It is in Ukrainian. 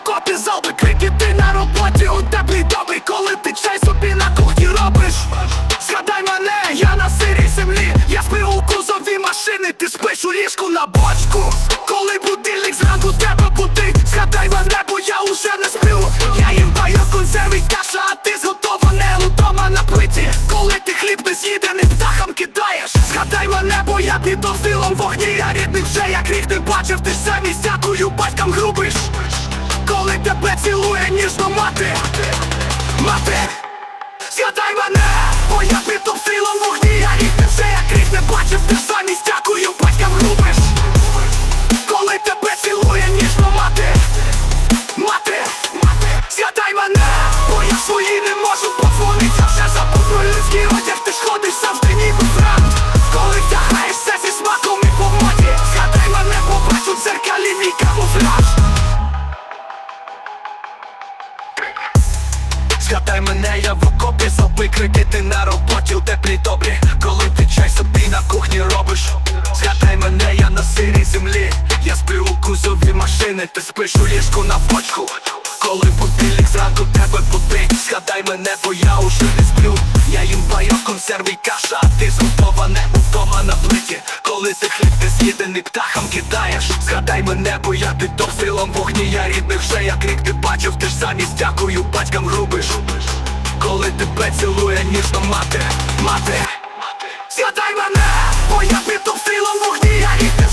окопі залби крики ти на роботі у теплій добі, коли ти чай собі на кухні робиш. Згадай мене, я на сирій землі, я сплю у кузові машини, ти спиш у ліжку на бочку. Коли будильник зранку тебе будить, згадай мене, бо я уже не сплю. Я їм баю консерви й каша, а ти зготоване удома на плиті. Коли ти хліб нез'їденим птахам кидаєш, згадай мене, бо я під дофилом вогні, я рідних вже як рік не бачив, ти ж замість дякую батькам грубиш. Цілує ніжно мати. Згадай мене, я в окопі зоби ти на роботі у теплій добрі. Коли ти чай собі на кухні робиш Згадай мене, я на сирій землі. Я сплю у кузові машини, ти спиш у ліжку на почку Коли будильник зранку тебе будить Згадай мене, бо я уже не сплю я їм пайок, консерви і каша, а ти зготоване вдома на плиті. Коли ти хліб не з'їдений птахам кидаєш Згадай мене, бо я під обстрілом вогні, я рідних вже як рік ти бачив, ти ж замість дякую, батькам рубиш Коли тебе цілує, ніжно мати, мати Згадай мене, бо я під обстрілом вогні, я рідних